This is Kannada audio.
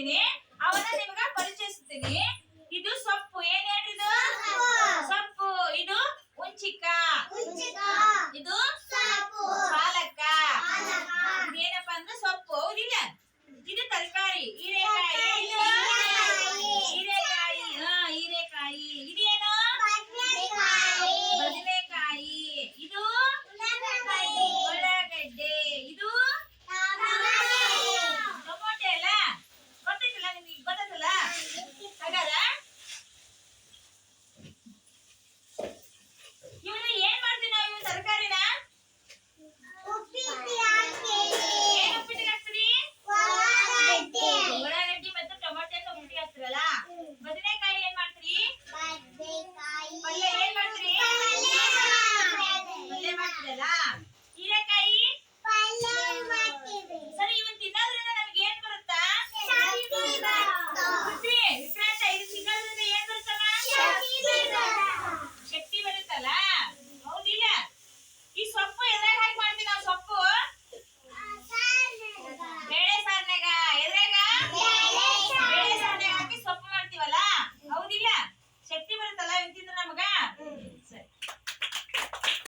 ಕೊಡ್ತೀನಿ ಅವನ್ನ ನಿಮ್ಗೆ ಪರಿಚಯಿಸ್ತೀನಿ. ಇದು ಸೊಪ್ಪು. ಏನ್ ಹೇಳ್ರಿ ಇದು? ಸೊಪ್ಪು. ಇದು ಉಂಚಿಕ್ಕ ಇದು But